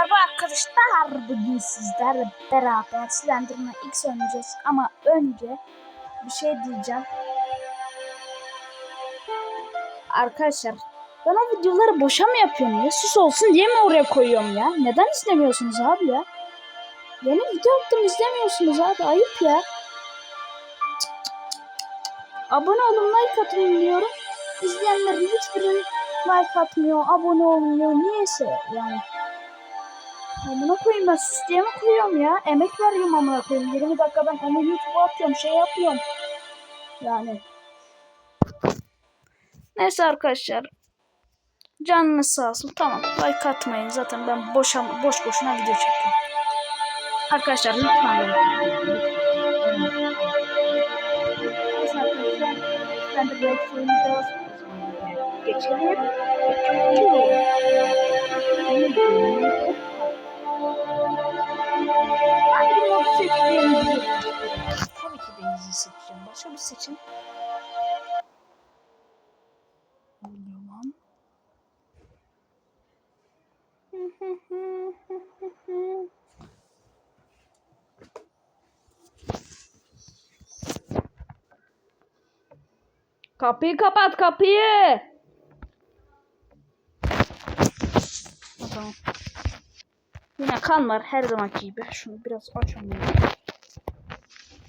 Merhaba arkadaşlar. Bugün sizlerle beraber Slenderman X oynayacağız. Ama önce bir şey diyeceğim. Arkadaşlar ben o videoları boşa mı yapıyorum ya? Süs olsun diye mi oraya koyuyorum ya? Neden izlemiyorsunuz abi ya? Yeni video attım izlemiyorsunuz abi. Ayıp ya. Abone olun like atın diyorum. İzleyenlerin hiçbiri like atmıyor, abone olmuyor. Niyeyse yani. Amına koyayım ben sus diye mi koyuyorum ya? Emek veriyorum amına koyayım. 20 dakika ben onu YouTube'a atıyorum, şey yapıyorum. Yani. Neyse arkadaşlar. Canınız sağ olsun. Tamam. Like atmayın. Zaten ben boşa, boş boşuna video çekiyorum. Arkadaşlar lütfen. Arkadaşlar. Ben de oynayacağız. Geçelim. Hangi mod seçeceğimi Tabii ki de easy seçeceğim. Başka bir seçin. Kapıyı kapat kapıyı. Tamam. Yine kan var her zamanki gibi. Şunu biraz açalım.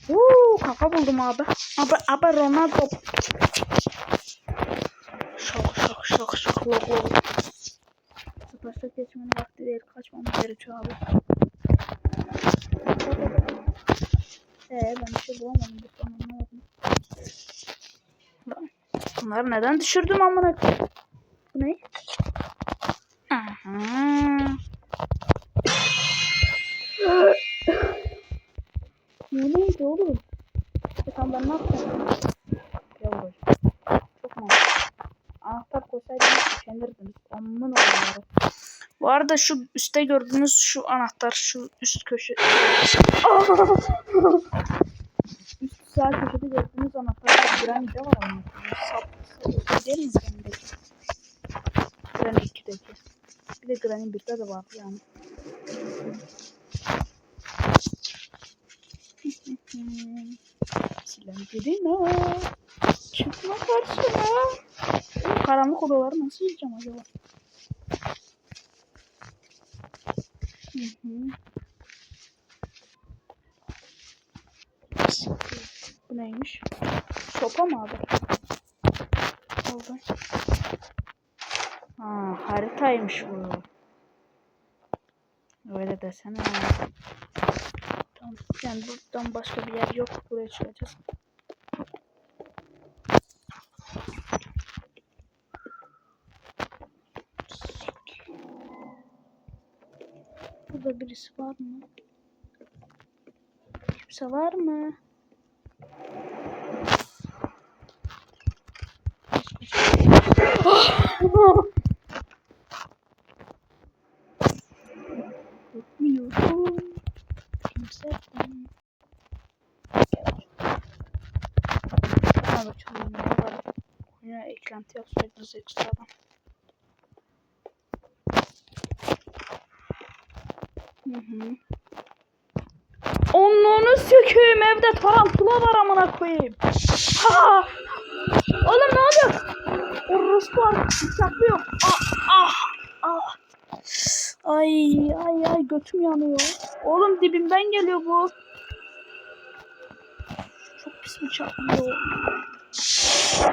Uuu kafa buldum abi. Abi, abi Ronaldo. Şok şok şok şok lok lok. Sıfırsa geçmenin vakti değil. Kaçmam gerekiyor abi. Eee ben bir şey bulamadım. Bir son anlamadım. Bunları neden düşürdüm amına? Bu ne? Aha. Bu neydi oğlum? Tamam ben ne yapacağım? Yavrum. Çok mu? Anahtar koysaydınız üşenirdiniz. Aman oğlum. Bu arada şu üstte gördüğünüz şu anahtar şu üst köşe. üst sağ köşede gördüğünüz anahtar granide var ama. Sap, sap değil mi granideki? Granny 2'deki. Bir de Granny 1'de de var yani. Silendirina. Çıkma karşıma. Karanlık odaları nasıl yiyeceğim acaba? Hı hı. Bu neymiş? Sopa mı abi? Oldu. Ha, haritaymış bu. Öyle desene. Tamam. Yani buradan başka bir yer yok. Buraya çıkacağız. Burada birisi var mı? Kimse var mı? Eklenti yapsaydınız ekstradan. Hı hı. Sökeyim evde tarantula var amına koyayım. Ha! Oğlum ne oldu? Orospu artık saklıyor. Ah ah ah. Ay ay ay götüm yanıyor. Oğlum dibimden geliyor bu. Çok pis bıçaklıyor.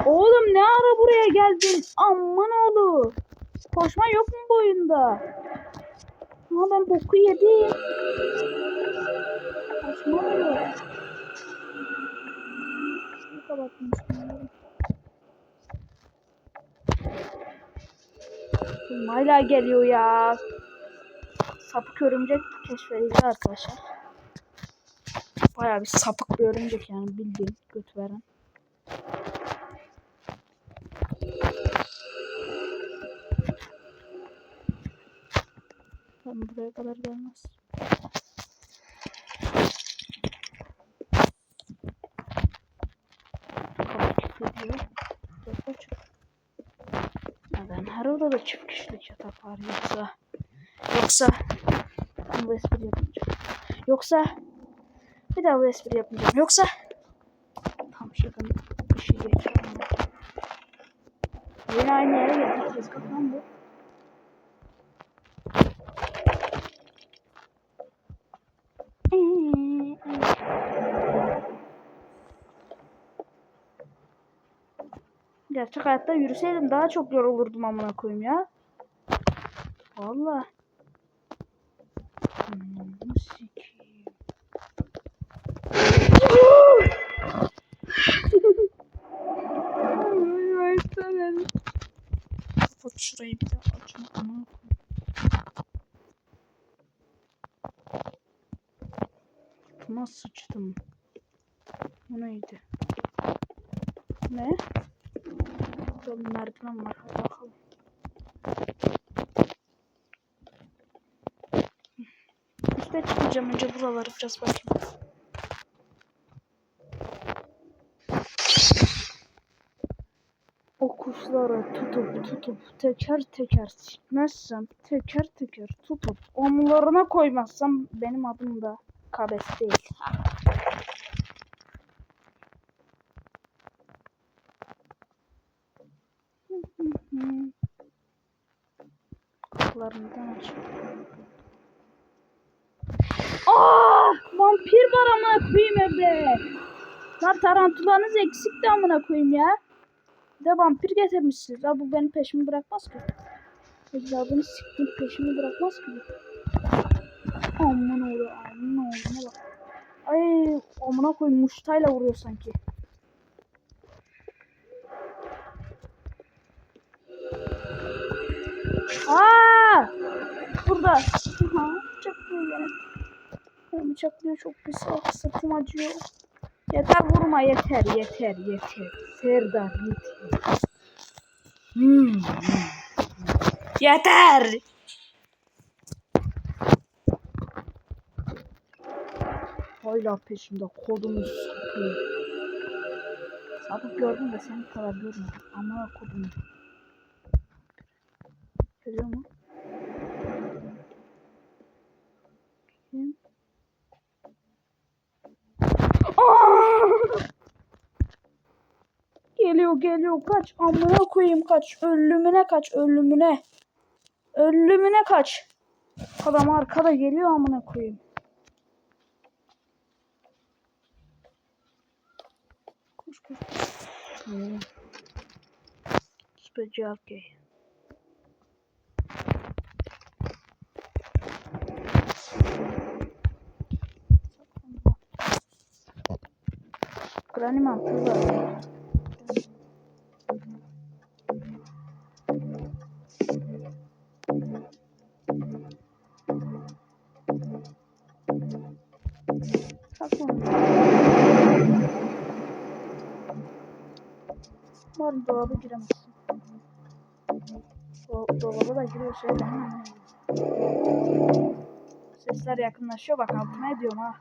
Oğlum ne ara buraya geldin? Aman oğlum. Koşma yok mu bu oyunda? Ama ben boku yedim. Şunu kapatmış. Hala geliyor ya. Sapık örümcek keşfedildi arkadaşlar. Baya bir sapık bir örümcek yani bildiğin göt veren. Tamam buraya kadar gelmez. Neden her odada çift kişilik yatak var yoksa yoksa bu espri yapmayacağım. Yoksa bir daha bu espri yapmayacağım. Yoksa tam şakanın işi geçiyor. Yine aynı yere geldik. Lan bu. Gerçek hayatta yürüseydim daha çok yorulurdum amına koyayım ya. Valla. Kapat şurayı bir daha açma. amına. Buna sıçtım. Bu neydi? Ne? Burada bir merdiven var. Bakalım. Üste çıkacağım. Önce buraları biraz bakayım. O kuşları tutup tutup teker teker sikmezsem teker teker tutup omlarına koymazsam benim adım da Kabes değil. Kapılarını neden aç? Aa! Vampir var amına koyayım evde. Lan tarantulanız eksik de amına koyayım ya. Bir de vampir getirmişsiniz. Ya bu benim peşimi bırakmaz ki. Ecdadını siktim peşimi bırakmaz ki. Aman oğlu aman oğlu. Ay amına koyayım muştayla vuruyor sanki. Aa! Burada. Bıçaklıyor beni. Beni bıçaklıyor çok pis. Ah, sırtım acıyor. Yeter vurma yeter yeter yeter. Serdar yeter. Hmm. Yeter. Hala peşimde kodumu sapıyor. Sapık gördüm de seni kadar görmedim. Ama kodumu. Görüyor mu? Kim? Aa! Geliyor geliyor kaç amına koyayım kaç ölümüne kaç ölümüne ölümüne kaç adam arkada geliyor amına koyayım koş koş Hmm. Special key. Granny mantığı var. Umarım dolaba giremezsin. Do dolaba da giriyorsa ben Sesler yakınlaşıyor. Bak altına ediyorum ha.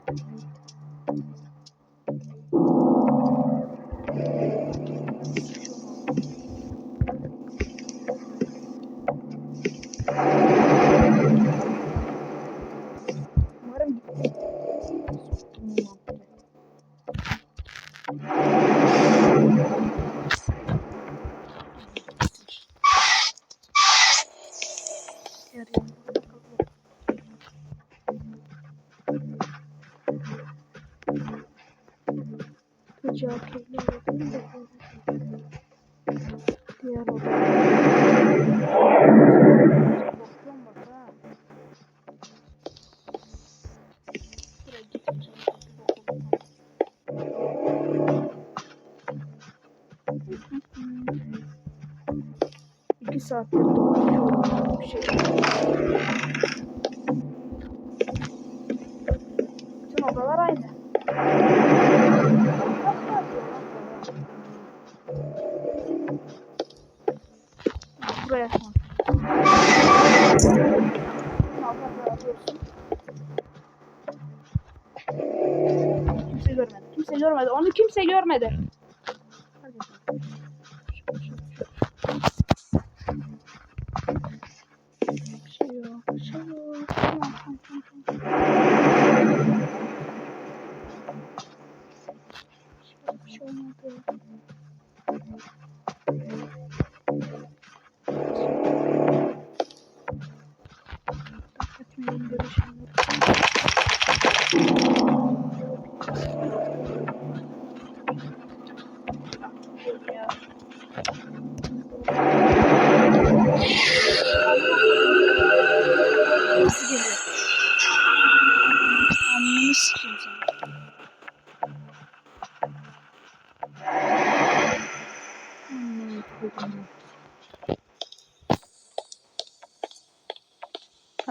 İki saattir Kimse görmedi. Kimse görmedi. Onu kimse görmedi.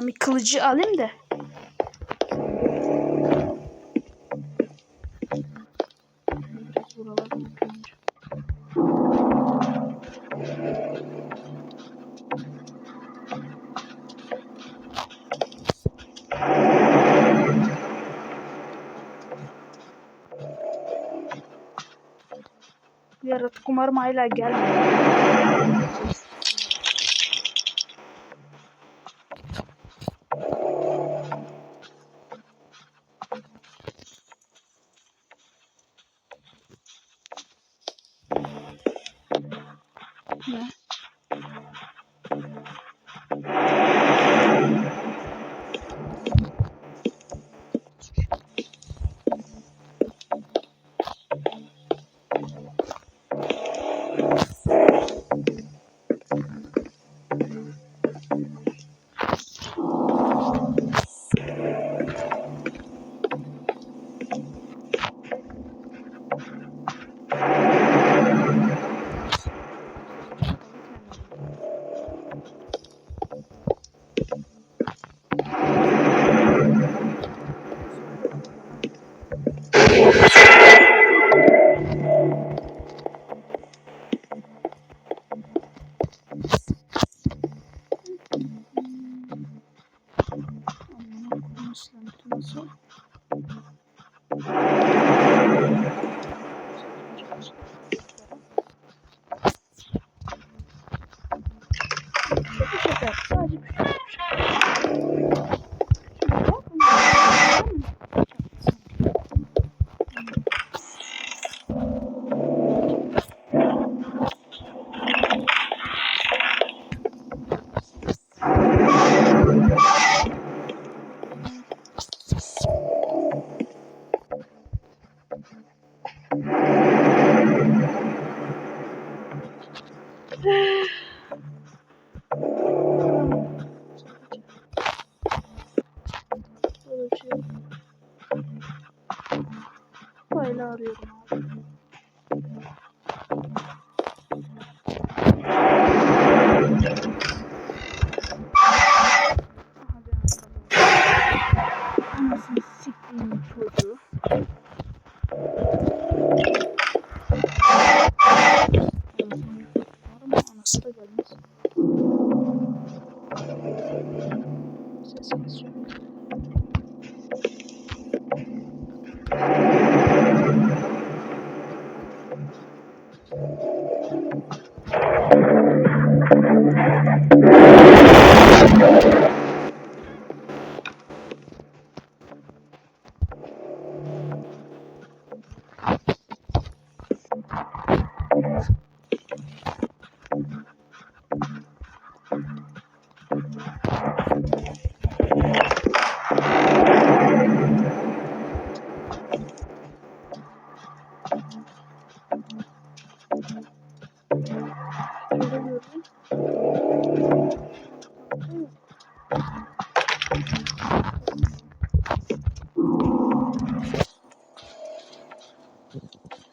Bir kılıcı alayım da. Yaratık umarım hala gelmiyor.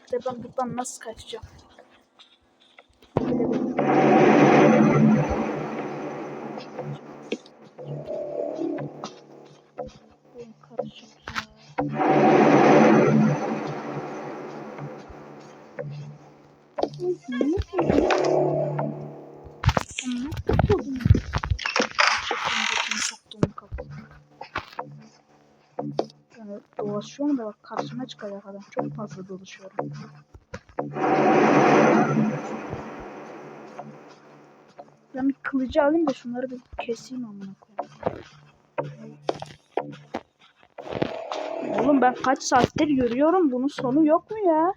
İşte ben buradan nasıl kaçacağım? Dolaşıyorum da bak karşıma çıkacak adam. Çok fazla dolaşıyorum. Ben bir kılıcı alayım da şunları bir keseyim amına koyayım. Oğlum ben kaç saattir yürüyorum. Bunun sonu yok mu ya?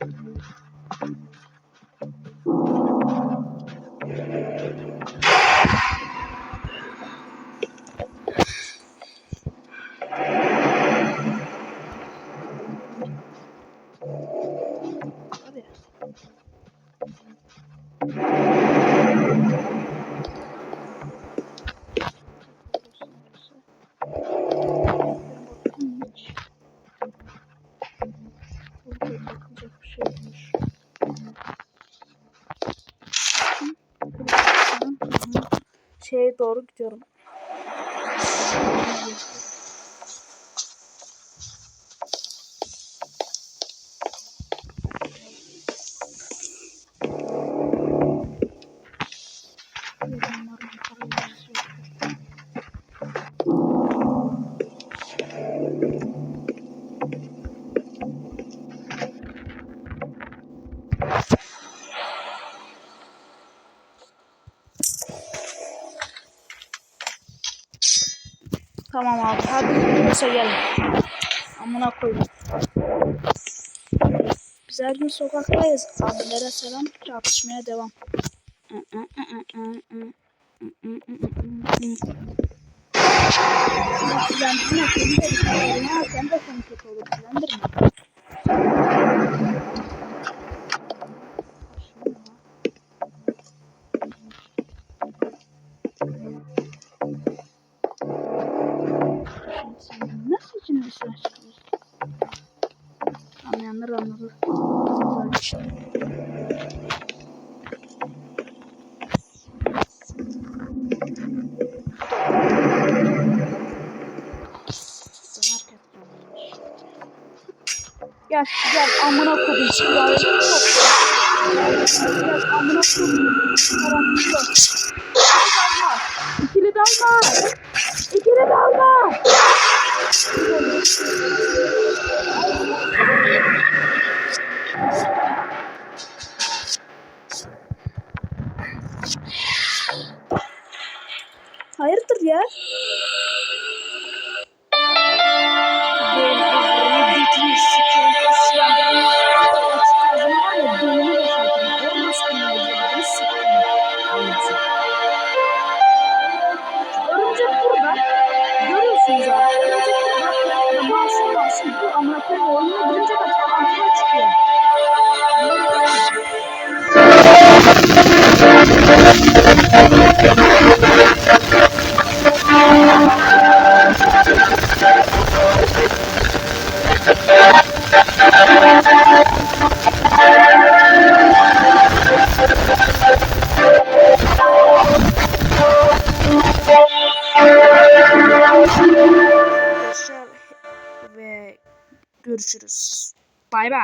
Şeye doğru gidiyorum. Tamam abi. Hadi yoksa gel. Amına koyayım. Biz her gün sokaktayız. Abilere selam. Çarpışmaya devam. Seni de de seni kötü olur. Filandirme. Sen Gel amına koyayım silahı. Gel amına koyayım. Karanlıkta. İkili dalma. İkili görüşürüz. Bay bay.